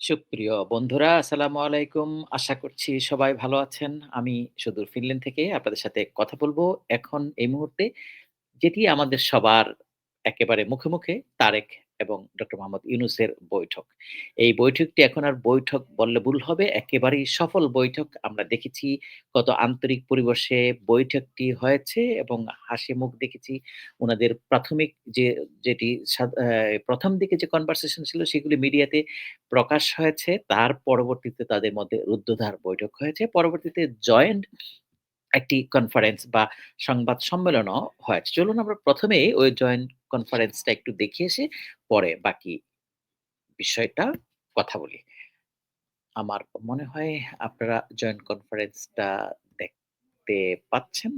সুপ্রিয় বন্ধুরা আসসালামু আলাইকুম। আশা করছি সবাই ভালো আছেন। আমি সুদূর ফিনল্যান্ড থেকে আপনাদের সাথে কথা বলব এখন এই মুহূর্তে যেটি আমাদের সবার একেবারে মুখে, মুখে তারেক এবং ডক্টর মোহাম্মদ ইউনুসের বৈঠক। এই বৈঠকটি এখন আর বৈঠক বললে ভুল হবে। একেবারেই সফল বৈঠক। আমরা দেখেছি কত আন্তরিক পরিবেশে বৈঠকটি হয়েছে এবং হাসি মুখ দেখেছি। ওনাদের প্রাথমিক যে, যেটি ১ম দিকে যে কনভারসেশন ছিল সেগুলি মিডিয়াতে প্রকাশ হয়েছে। তার পরবর্তীতে তাদের মধ্যে রুদ্ধধার বৈঠক হয়েছে। পরবর্তীতে জয়েন্ট একটি কনফারেন্স বা সংবাদ সম্মেলনও হয়েছে। চলুন আমরা ১ম এই ওই জয়েন্ট কনফারেন্সটা একটু দেখে এসে পরে বাকি বিষয়টা কথা বলি। আমার মনে হয় আপনারা জয়েন্ট কনফারেন্সটা দেখতে পাচ্ছেন?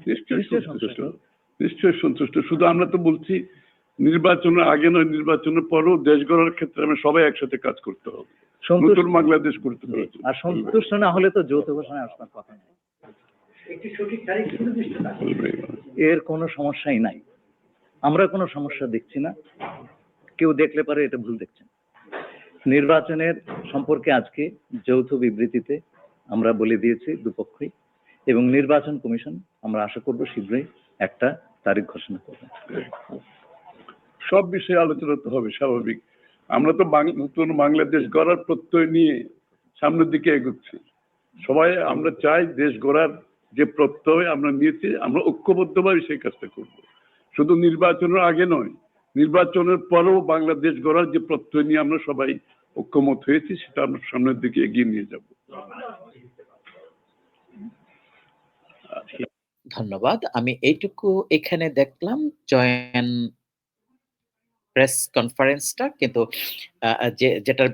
নিশ্চয়ই নিশ্চয়ই সন্তুষ্ট। সন্তুষ্ট। নিশ্চয়ই সন্তুষ্ট। শুধু আমরা তো বলছি নির্বাচনের আগে নয়, নির্বাচনের পরও দেশ গড়ার ক্ষেত্রে আমরা সবাই একসাথে কাজ করতে হবে। সন্তুষ্ট নতুন বাংলাদেশ করতে আর সন্তুষ্ট না হলে তো যৌথ ঘোষণায় আসবার কথা নেই। এর কোনো সমস্যাই নাই। আমরা কোনো সমস্যা দেখছি না। কেউ দেখলে পারে এটা ভুল দেখছেন। নির্বাচনের সম্পর্কে আজকে যৌথ বিবৃতিতে আমরা বলে দিয়েছি দুপক্ষই। এবং নির্বাচন কমিশন আমরা আশা করব শীঘ্রই একটা তারিখ ঘোষণা করবে। সব বিষয়ে আলোচনা তো হবে স্বাভাবিক। আমরা তো নতুন বাংলাদেশ গড়ার প্রত্যয় নিয়ে সামনের দিকে এগোচ্ছি। সবাই আমরা চাই দেশ গড়ার যে প্রত্যয় আমরা নিয়েছি আমরা ঐক্যবদ্ধভাবে সেই কাজটা করব। শুধু নির্বাচনের আগে নয়, নির্বাচনের পরেও বাংলাদেশ গড়ার যে প্রত্যয় নিয়ে আমরা সবাই ঐক্যমত হয়েছি সেটা আমরা সামনের দিকে এগিয়ে নিয়ে যাব। ধন্যবাদ। আমি এইটুকু এখানে দেখলাম জয়েন্ট প্রেস কনফারেন্সটা কিন্তু যে, যেটার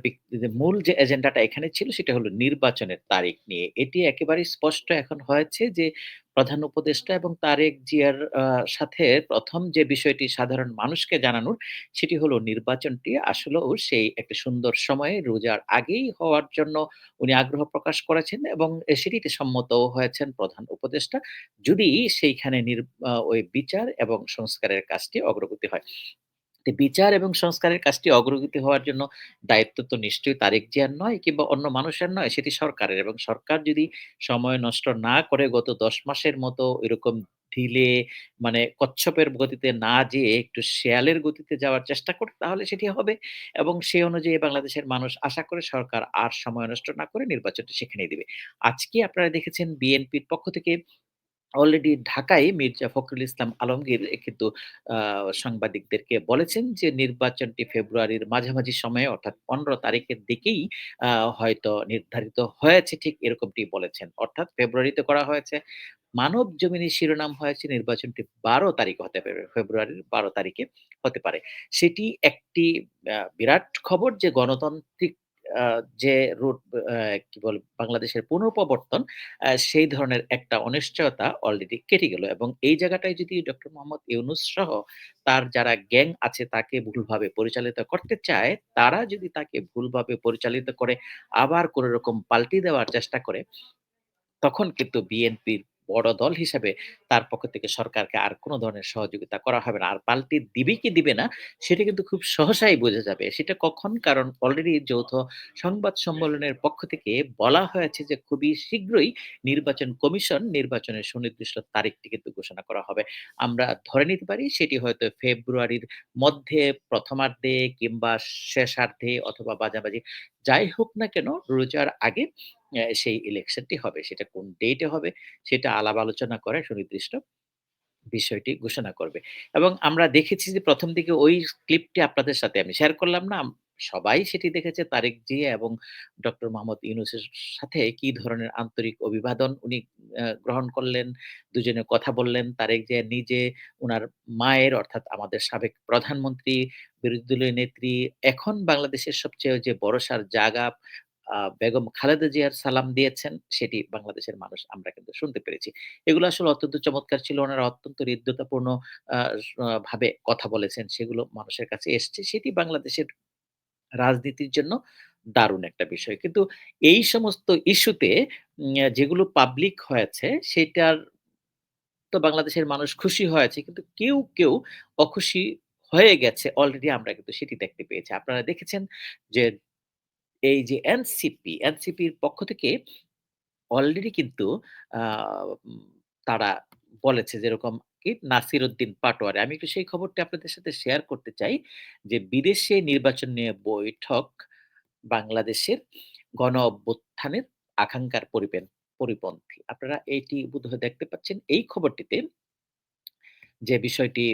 মূল যে এজেন্ডাটা এখানে ছিল সেটা হলো নির্বাচনের তারিখ নিয়ে। এটি একেবারে স্পষ্ট এখন হয়েছে যে প্রধান উপদেষ্টা এবং তারেক জিয়ার সাথে প্রথম যে বিষয়টি সাধারণ মানুষকে জানানোর সেটি হলো নির্বাচনটি আসলেও সেই একটা সুন্দর সময়ে রোজার আগেই হওয়ার জন্য উনি আগ্রহ প্রকাশ করেছেন এবং সেটিতে সম্মতও হয়েছেন প্রধান উপদেষ্টা। যদি সেইখানে ওই বিচার এবং সংস্কারের কাজটি অগ্রগতি হয়। বিচার এবং সংস্কারের কাজটি অগ্রগতি হওয়ার জন্য দায়িত্ব তো নিশ্চয়ই তারেক জিয়ার নয় কিংবা অন্য মানুষের নয়, সেটি সরকারের এবং সরকার যদি সময় নষ্ট না করে গত ১০ মাসের মতো এরকম ঢিলে মানে কচ্ছপের গতিতে না যেয়ে একটু শেয়ালের গতিতে যাওয়ার চেষ্টা করে তাহলে সেটি হবে এবং সে অনুযায়ী বাংলাদেশের মানুষ আশা করে সরকার আর সময় নষ্ট না করে নির্বাচনটা সেখানেই দিবে। আজকে আপনারা দেখেছেন বিএনপির পক্ষ থেকে অলরেডি ঢাকায় মির্জা ফখরুল ইসলাম আলমগীর কিন্তু সাংবাদিকদেরকে বলেছেন যে, নির্বাচনটি ফেব্রুয়ারির মাঝামাঝি সময়ে, অর্থাৎ ১৫ তারিখের দিকেই হয়তো নির্ধারিত হয়েছে ঠিক এরকমটি বলেছেন। অর্থাৎ ফেব্রুয়ারিতে করা হয়েছে। মানবজমিনে শিরোনাম হয়েছে, নির্বাচনটি বারো তারিখ হতে পারে। ফেব্রুয়ারির ১২ তারিখে হতে পারে। সেটি একটি বিরাট খবর যে, গণতান্ত্রিক যে রুট কি বলে বাংলাদেশের পুনঃপ্রবর্তন সেই ধরনের একটা অনিশ্চয়তা অলরেডি কেটে গেল। এবং এই জায়গাটায় যদি ডক্টর মোহাম্মদ ইউনুস সহ তার যারা গ্যাং আছে তাকে ভুলভাবে পরিচালিত করতে চায়, তারা যদি তাকে ভুলভাবে পরিচালিত করে আবার কোনো রকম পাল্টি দেওয়ার চেষ্টা করে তখন কিন্তু বিএনপির বড় দল হিসেবে তার পক্ষ থেকে সরকারকে আর কোনো ধরনের সহযোগিতা করা হবে না। আর পাল্টি দিবে কি দিবে না, সেটা কিন্তু খুব সহসাই বোঝা যাবে। সেটা কখন? কারণ অলরেডি যৌথ সংবাদ সম্মেলনের পক্ষ থেকে বলা হয়েছে যে, খুবই শীঘ্রই নির্বাচন কমিশন নির্বাচনের সুনির্দিষ্ট তারিখটি কিন্তু ঘোষণা করা হবে। আমরা ধরে নিতে পারি সেটি হয়তো ফেব্রুয়ারির মধ্যে, প্রথমার্ধে কিংবা শেষার্ধে অথবা বাজাবাজি যাই হোক না কেন, রোজার আগে সেই ইলেকশনটি হবে। সেটা কোন ডেটে হবে সেটা আলাপ আলোচনা করে সুনির্দিষ্ট বিষয়টি ঘোষণা করবে। এবং আমরা দেখেছি যে প্রথম দিকে ওই ক্লিপটি আপনাদের সাথে আমি শেয়ার করলাম না? সবাই সেটি দেখেছে তারেক জিয়া এবং ডক্টর মোহাম্মদ ইউনুসের সাথে কি ধরনের আন্তরিক অভিবাদন উনি গ্রহণ করলেন, দুজনে কথা বললেন। তারেক জিয়া নিজে উনার মায়ের অর্থাৎ আমাদের সাবেক প্রধানমন্ত্রী, বিরোধী দলীয় নেত্রী, এখন বাংলাদেশের সবচেয়ে যে বড়সার জাগা বেগম খালেদা জিয়ার সালাম দিয়েছেন সেটি বাংলাদেশের মানুষ আমরা কিন্তু শুনতে পেরেছি। এগুলো আসলে অত্যন্ত চমৎকার ছিল। ওনারা অত্যন্ত হৃদ্যতাপূর্ণ ভাবে কথা বলেছেন। সেগুলো মানুষের কাছে এসছে। সেটি বাংলাদেশের রাজনীতির জন্য দারুণ একটা বিষয়। কিন্তু এই সমস্ত ইস্যুতে যেগুলো পাবলিক হয়েছে সেটার তো বাংলাদেশের মানুষ খুশি হয়েছে। কিন্তু কেউ, কেউ অখুশি হয়ে গেছে অলরেডি আমরা কিন্তু সেটি দেখতে পেয়েছি। আপনারা দেখেছেন যে এই যে এনসিপি, এনসিপির পক্ষ থেকে অলরেডি কিন্তু তারা বলেছে যেরকম কি নাসির উদ্দিন পাটোয়ারি। আমি একটু সেই খবরটি আপনাদের সাথে শেয়ার করতে চাই যে বিদেশে নির্বাচন নিয়ে বৈঠক বাংলাদেশের গণ অভ্যুত্থানের আকাঙ্ক্ষার পরিপেন পরিপন্থী। আপনারা এটি বোধহয় দেখতে পাচ্ছেন। এই খবরটিতে যে বিষয়টি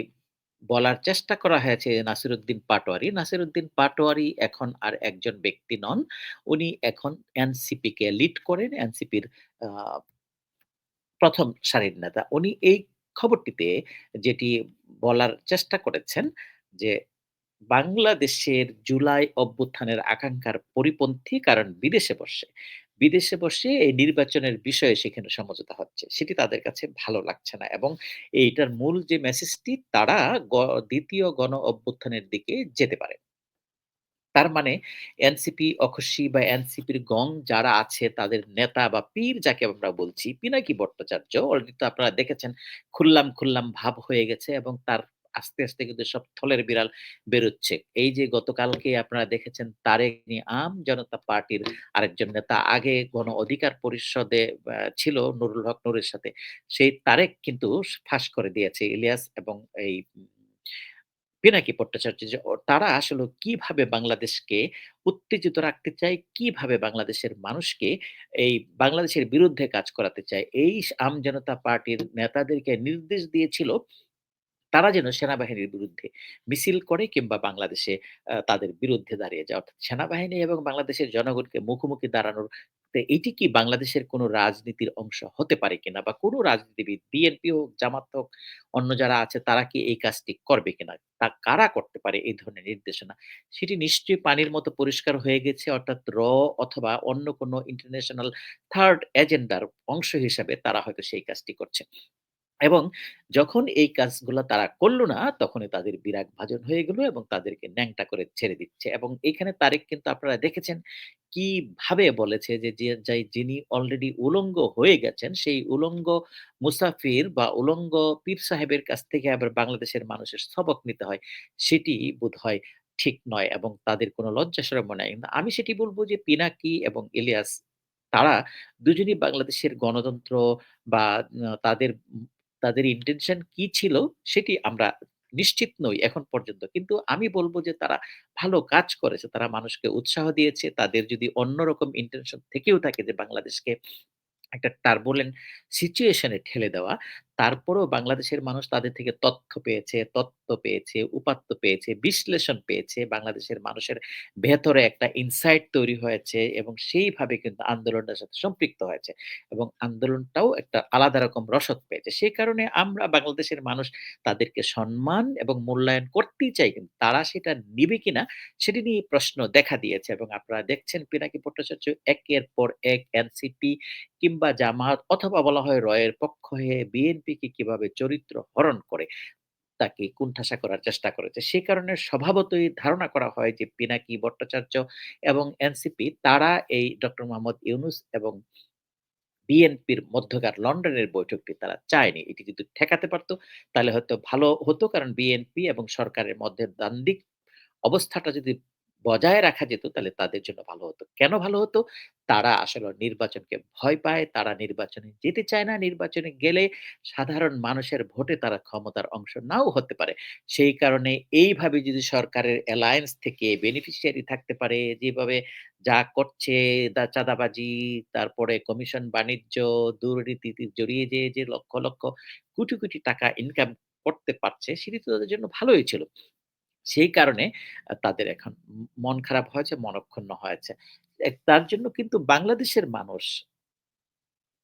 বলার চেষ্টা করা হয়েছে নাসিরউদ্দিন পাটোয়ারি। নাসিরউদ্দিন পাটোয়ারি এখন আর একজন ব্যক্তি নন। উনি এখন এনসিপি কে লিড করেন। এনসিপির ১ম সারির নেতা। উনি এই খবরটিতে যেটি বলার চেষ্টা করেছেন যে, বাংলাদেশের জুলাই অভ্যুত্থানের আকাঙ্ক্ষার পরিপন্থী কারণ বিদেশে বসে। বিদেশে বসে এই নির্বাচনের বিষয়ে সেখানে সমঝোতা হচ্ছে। সেটি তাদের কাছে ভালো লাগছে না এবং এইটার মূল যে মেসেজটি তারা ২য় গণ অভ্যুত্থানের দিকে যেতে পারে। তার মানে এনসিপি অখুশি বা এনসিপির গং যারা আছে তাদের নেতা বা পীর যাকে আমরা বলছি, পিনাকি ভট্টাচার্য অলরেডি তো আপনারা দেখেছেন খুল্লাম, খুল্লাম ভাব হয়ে গেছে এবং তার আস্তে, আস্তে কিন্তু সব থলের বিড়াল বেরোচ্ছে। এই যে গতকালকে আপনারা দেখেছেন তারেক আম জনতা পার্টির আরেকজন নেতা আগে গণ অধিকার পরিষদে ছিল নুরুল হক নূরের সাথে। সেই তারেক কিন্তু ফাঁস করে দিয়েছে ইলিয়াস এবং এই পিনাকি ভট্টাচার্য যে তারা আসলে কীভাবে বাংলাদেশকে উত্তেজিত রাখতে চায়, কীভাবে বাংলাদেশের মানুষকে এই বাংলাদেশের বিরুদ্ধে কাজ করাতে চায়। এই আম জনতা পার্টির নেতাদেরকে নির্দেশ দিয়েছিল তারা যেন সেনাবাহিনীর বিরুদ্ধে মিছিল করে কিংবা বাংলাদেশে তাদের বিরুদ্ধে দাঁড়িয়ে যায়। অর্থাৎ সেনাবাহিনী এবং বাংলাদেশের জনগণকে মুখোমুখি দাঁড়ানোর এটি কি বাংলাদেশের কোনো রাজনীতির অংশ হতে পারে কিনা? বা কোনো রাজনীতিবিদ বিএনপি হোক, জামাত হোক, অন্য যারা আছে তারা কি এই কাজটি করবে কিনা? তা কারা করতে পারে এই ধরনের নির্দেশনা? সেটি নিশ্চয়ই পানির মতো পরিষ্কার হয়ে গেছে অর্থাৎ র অথবা অন্য কোনো ইন্টারন্যাশনাল থার্ড এজেন্ডার অংশ হিসাবে তারা হয়তো সেই কাজটি করছে। এবং যখন এই কাজগুলা তারা করল না, তখনই তাদের বিরাগ ভাজন হয়ে গেল এবং তাদেরকে ন্যাংটা করে ছেড়ে দিচ্ছে। এবং এখানে তারেক কিন্তু আপনারা দেখেছেন কীভাবে বলেছে যে, যাই যিনি অলরেডি উলঙ্গ হয়ে গেছেন, সেই উলঙ্গ মুসাফির বা উলঙ্গ পীর সাহেবের কাছ থেকে আবার বাংলাদেশের মানুষের সবক নিতে হয়, সেটি বোধ হয় ঠিক নয় এবং তাদের কোনো লজ্জা শরম নাই। আমি সেটি বলব যে পিনাকি এবং ইলিয়াস তারা দুজনই বাংলাদেশের গণতন্ত্র বা তাদের তাদের ইন্টেনশন কি ছিল সেটি আমরা নিশ্চিত নই এখন পর্যন্ত। কিন্তু আমি বলব যে তারা ভালো কাজ করেছে। তারা মানুষকে উৎসাহ দিয়েছে। তাদের যদি অন্যরকম ইন্টেনশন থেকেও থাকে যে বাংলাদেশকে একটা টার্বুলেন্ট সিচুয়েশনে ঠেলে দেওয়া। তারপরেও বাংলাদেশের মানুষ তাদের থেকে তথ্য পেয়েছে, তত্ত্ব পেয়েছে, উপাত্ত পেয়েছে, বিশ্লেষণ পেয়েছে। বাংলাদেশের মানুষের ভেতরে একটা ইনসাইট তৈরি হয়েছে এবং সেইভাবে কিন্তু আন্দোলনটার সাথে সম্পৃক্ত হয়েছে। এবং আন্দোলনটাও একটা আলাদা রকম রসদ পেয়েছে। সেই কারণে আমরা বাংলাদেশের মানুষ তাদেরকে সম্মান এবং মূল্যায়ন করতেই চাই। কিন্তু তারা সেটা নিবে কিনা সেটি নিয়ে প্রশ্ন দেখা দিয়েছে এবং আপনারা দেখছেন পিনাকি ভট্টাচার্য একের পর এক এনসিপি কিংবা জামাত অথবা বলা হয় রয়ের পক্ষ হয়ে বিএনপিকে কীভাবে চরিত্র হরণ করে, তাকে কুণ্ঠাসা করার চেষ্টা করেছে। সে কারণে স্বভাবতই ধারণা করা হয় যে পিনাকি ভট্টাচার্য এবং এনসিপি তারা এই ডক্টর মোহাম্মদ ইউনুস এবং বিএনপির মধ্যকার লন্ডনের বৈঠকটি তারা চায়নি। এটি যদি ঠেকাতে পারতো, তাহলে হয়তো ভালো হতো। কারণ বিএনপি এবং সরকারের মধ্যে দ্বান্দ্বিক অবস্থাটা যদি বজায় রাখা যেত তাহলে তাদের জন্য ভালো হতো। কেন ভালো হতো? তারা আসলে নির্বাচনকে ভয় পায়। তারা নির্বাচনে যেতে চায় না। নির্বাচনে গেলে সাধারণ মানুষের ভোটে তারা ক্ষমতার অংশ নাও হতে পারে। সেই কারণে এইভাবে যদি সরকারের অ্যালায়েন্স থেকে বেনিফিশিয়ারি থাকতে পারে, যেভাবে যা করছে চাঁদাবাজি, তারপরে কমিশন বাণিজ্য, দুর্নীতিতে জড়িয়ে যেয়ে যে লক্ষ, লক্ষ কোটি, কোটি টাকা ইনকাম করতে পারছে সেটি তো তাদের জন্য ভালোই ছিল। সেই কারণে তাদের এখন মন খারাপ হয়েছে, মনঃক্ষুণ্ণ হয়েছে। তার জন্য কিন্তু বাংলাদেশের মানুষ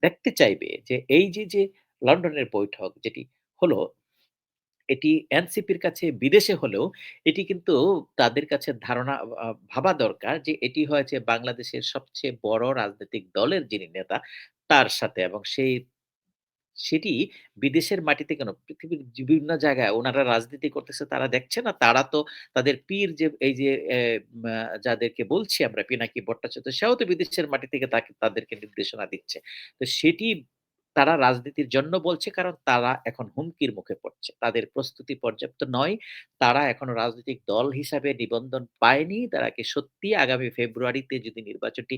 দেখতে চাইবে যে এই যে, যে লন্ডনের বৈঠক যেটি হলো, এটি এনসিপির কাছে বিদেশে হলেও এটি কিন্তু তাদের কাছে ধারণা ভাবা দরকার যে এটি হয়েছে বাংলাদেশের সবচেয়ে বড় রাজনৈতিক দলের যিনি নেতা তার সাথে এবং সেই সেটি বিদেশের মাটিতে কেন পৃথিবীর বিভিন্ন জায়গায় উনারা রাজনীতি করতেছে, তারা দেখছে না? তারা তো তাদের পীর যে, এই যে যাদেরকে বলছি আমরা, পিনাকি ভট্টাচার্য, সেও তো বিদেশের মাটি থেকে তাকে, তাদেরকে নির্দেশনা দিচ্ছে। তো সেটি তারা রাজনীতির জন্য বলছে, কারণ তারা এখন হুমকির মুখে পড়ছে। তাদের প্রস্তুতি পর্যাপ্ত নয়। তারা এখন রাজনৈতিক দল হিসাবে নিবন্ধন পায়নি। তারা কি সত্যি আগামী ফেব্রুয়ারিতে যদি নির্বাচনটি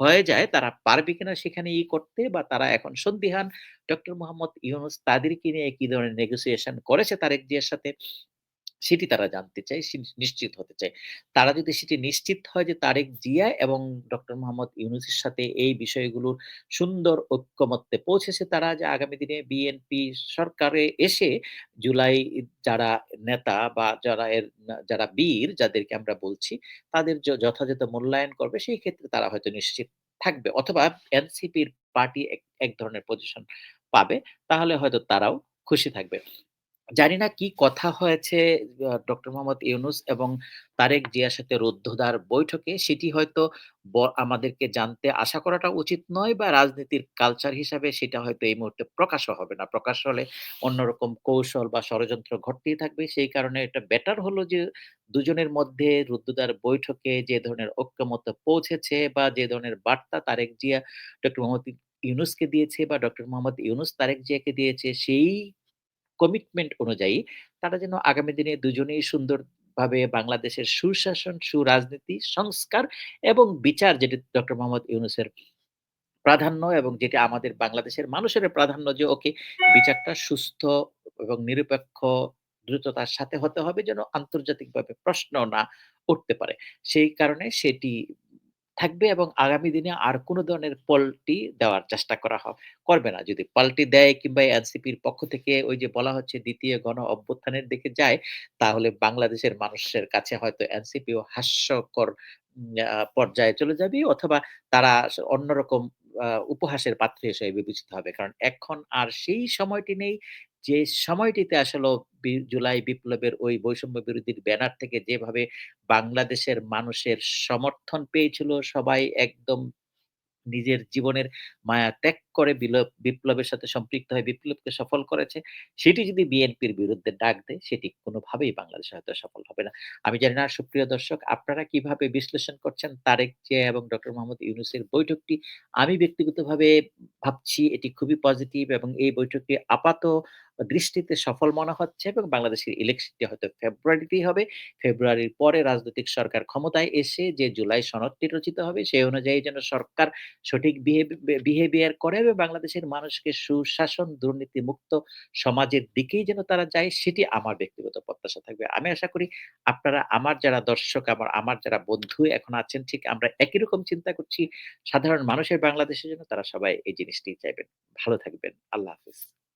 হয়ে যায়, তারা পারবে কিনা সেখানে ই করতে বা তারা এখন সন্দিহান। ডক্টর মোহাম্মদ ইউনুস তাদেরকে নিয়ে কি ধরনের নেগোসিয়েশন করেছে তারেক জিয়ার সাথে সেটি তারা জানতে চায়, নিশ্চিত হতে চায়। তারা যদি সেটি নিশ্চিত হয় যে তারেক জিয়া এবং ডক্টর মোহাম্মদ ইউনুসের সাথে এই বিষয়গুলোর সুন্দর ঐক্যমত্যে পৌঁছেছে তারা যে আগামী দিনে বিএনপি সরকারে এসে জুলাই যারা নেতা বা যারা এর যারা বীর যাদেরকে আমরা বলছি তাদের যথাযথ মূল্যায়ন করবে সেই ক্ষেত্রে তারা হয়তো নিশ্চিত থাকবে। অথবা এনসিপির পার্টি এক ধরনের পজিশন পাবে। তাহলে হয়তো তারাও খুশি থাকবে। জানি না কি কথা হয়েছে ডক্টর মোহাম্মদ ইউনুস এবং তারেক জিয়ার সাথে রুদ্ধদ্বার বৈঠকে, সেটি হয়তো আমাদেরকে জানতে আশা করাটা উচিত নয় বা রাজনীতির কালচার হিসাবে সেটা হয়তো এই মুহূর্তে প্রকাশও হবে না। প্রকাশ হলে অন্যরকম কৌশল বা ষড়যন্ত্র ঘটতেই থাকবে। সেই কারণে এটা বেটার হলো যে দুজনের মধ্যে রুদ্ধদ্বার বৈঠকে যে ধরনের ঐক্যমত্যে পৌঁছেছে বা যে ধরনের বার্তা তারেক জিয়া, ডক্টর মোহাম্মদ ইউনুসকে দিয়েছে বা ডক্টর মোহাম্মদ ইউনুস তারেক জিয়াকে দিয়েছে, সেই কমিটমেন্ট অনুযায়ী তারা যেন আগামী দিনে দুজনেই সুন্দর ভাবে বাংলাদেশের সুশাসন, সুরাজনীতি, সংস্কার এবং বিচার যেটি ডক্টর মোহাম্মদ ইউনুসের প্রাধান্য এবং যেটি আমাদের বাংলাদেশের মানুষের প্রাধান্য যে ওকে বিচারটা সুস্থ এবং নিরপেক্ষ দ্রুততার সাথে হতে হবে যেন আন্তর্জাতিকভাবে প্রশ্ন না উঠতে পারে। সেই কারণে সেটি থাকবে এবং আগামী দিনে আর কোন ধরনের পল্টি দেওয়ার চেষ্টা করা হ করবে না। যদি পাল্টি দেয় কিংবা এনসিপির পক্ষ থেকে ওই যে বলা হচ্ছে দ্বিতীয় গণ অভ্যুত্থানের দিকে যায়, তাহলে বাংলাদেশের মানুষের কাছে হয়তো এনসিপিও হাস্যকর পর্যায়ে চলে যাবে অথবা তারা অন্যরকম উপহাসের পাত্র হিসেবে বিবেচিত হবে। কারণ এখন আর সেই সময়টি নেই যে সময়টিতে আসলে জুলাই বিপ্লবের ওই বৈষম্য বিরোধীর ব্যানার থেকে যেভাবে বাংলাদেশের মানুষের সমর্থন পেয়েছিল, সবাই একদম নিজের জীবনের মায়া ত্যাগ করে বিপ্লবের সাথে সম্পৃক্ত হয়ে বিপ্লবকে সফল করেছে। সেটি যদি বিএনপির বিরুদ্ধে ডাক দেয়, সেটি কোনোভাবেই বাংলাদেশে হয়তো সফল হবে না। আমি জানি না, সুপ্রিয় দর্শক, আপনারা কীভাবে বিশ্লেষণ করছেন তারেক জিয়া এবং ডক্টর মোহাম্মদ ইউনুসের বৈঠকটি। আমি ব্যক্তিগতভাবে ভাবছি এটি খুবই পজিটিভ এবং এই বৈঠকটি আপাত দৃষ্টিতে সফল মনে হচ্ছে এবং বাংলাদেশের ইলেকশনটি হয়তো ফেব্রুয়ারিতেই হবে। ফেব্রুয়ারির পরে রাজনৈতিক সরকার ক্ষমতায় এসে যে জুলাই সনদটি রচিত হবে, সেই অনুযায়ী যেন সরকার সঠিক বিহেভ, বিহেভিয়ার করে এবং বাংলাদেশের মানুষকে সুশাসন, দুর্নীতি মুক্ত সমাজের দিকেই যেন তারা যায় সেটি আমার ব্যক্তিগত প্রত্যাশা থাকবে। আমি আশা করি আপনারা আমার যারা দর্শক, আমার আমার যারা বন্ধু এখন আছেন ঠিক আমরা একই রকম চিন্তা করছি। সাধারণ মানুষের বাংলাদেশের জন্য তারা সবাই এই জিনিসটি চাইবেন। ভালো থাকবেন। আল্লাহ হাফেজ।